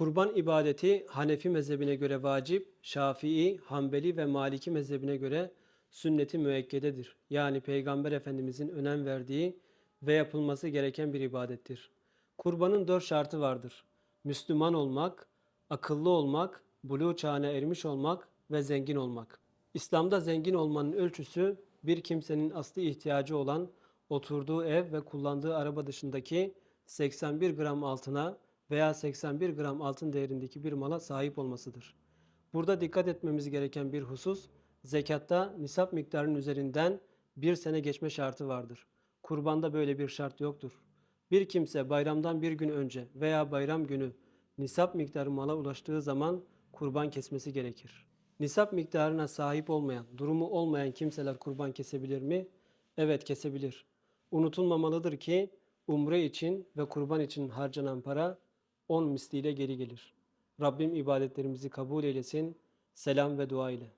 Kurban ibadeti Hanefi mezhebine göre vacip, Şafii, Hanbeli ve Maliki mezhebine göre sünneti müekkededir. Yani Peygamber Efendimizin önem verdiği ve yapılması gereken bir ibadettir. Kurbanın dört şartı vardır. Müslüman olmak, akıllı olmak, buluğ çağına ermiş olmak ve zengin olmak. İslam'da zengin olmanın ölçüsü bir kimsenin asli ihtiyacı olan oturduğu ev ve kullandığı araba dışındaki 81 gram altına veya 81 gram altın değerindeki bir mala sahip olmasıdır. Burada dikkat etmemiz gereken bir husus, zekatta nisap miktarının üzerinden bir sene geçme şartı vardır. Kurbanda böyle bir şart yoktur. Bir kimse bayramdan bir gün önce veya bayram günü nisap miktarı mala ulaştığı zaman kurban kesmesi gerekir. Nisap miktarına sahip olmayan, durumu olmayan kimseler kurban kesebilir mi? Evet kesebilir. Unutulmamalıdır ki umre için ve kurban için harcanan para 10 misliyle geri gelir. Rabbim ibadetlerimizi kabul eylesin. Selam ve dua ile.